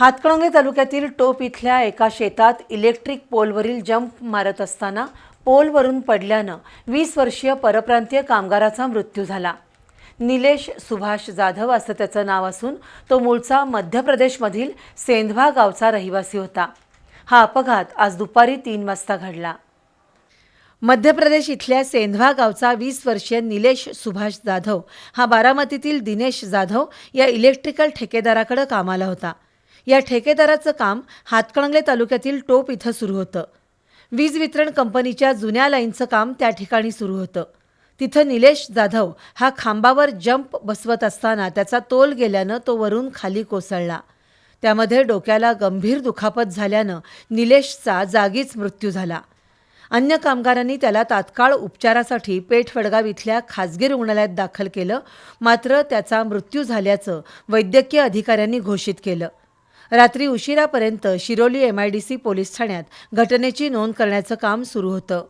हातकणंगले तालुक्यातील टोप इथल्या एका शेतात इलेक्ट्रिक पोलवरील जंप मारत असताना पोलवरून पडल्यानं वीस वर्षीय परप्रांतीय कामगाराचा मृत्यू झाला. निलेश सुभाष जाधव असं त्याचं नाव असून तो मूळचा मध्य प्रदेशमधील सेंधवा गावचा रहिवासी होता. हा अपघात आज दुपारी तीन वाजता घडला. मध्य प्रदेश इथल्या सेंधवा गावचा वीस वर्षीय निलेश सुभाष जाधव हा बारामतीतील दिनेश जाधव या इलेक्ट्रिकल ठेकेदाराकडे कामाला होता. या ठेकेदाराचं काम हातकणंगले तालुक्यातील टोप इथं सुरू होतं. वीज वितरण कंपनीच्या जुन्या लाईनचं काम त्या ठिकाणी सुरू होतं. तिथं निलेश जाधव हा खांबावर जंप बसवत असताना त्याचा तोल गेल्यानं तो वरून खाली कोसळला. त्यामध्ये डोक्याला गंभीर दुखापत झाल्यानं निलेशचा जागीच मृत्यू झाला. अन्य कामगारांनी त्याला तात्काळ उपचारासाठी पेठवडगाव इथल्या खासगी रुग्णालयात दाखल केलं मात्र त्याचा मृत्यू झाल्याचं वैद्यकीय अधिकाऱ्यांनी घोषित केलं. रात्री उशिरापर्यंत शिरोली एमआयडीसी पोलीस ठाण्यात घटनेची नोंद करण्याचं काम सुरू होतं.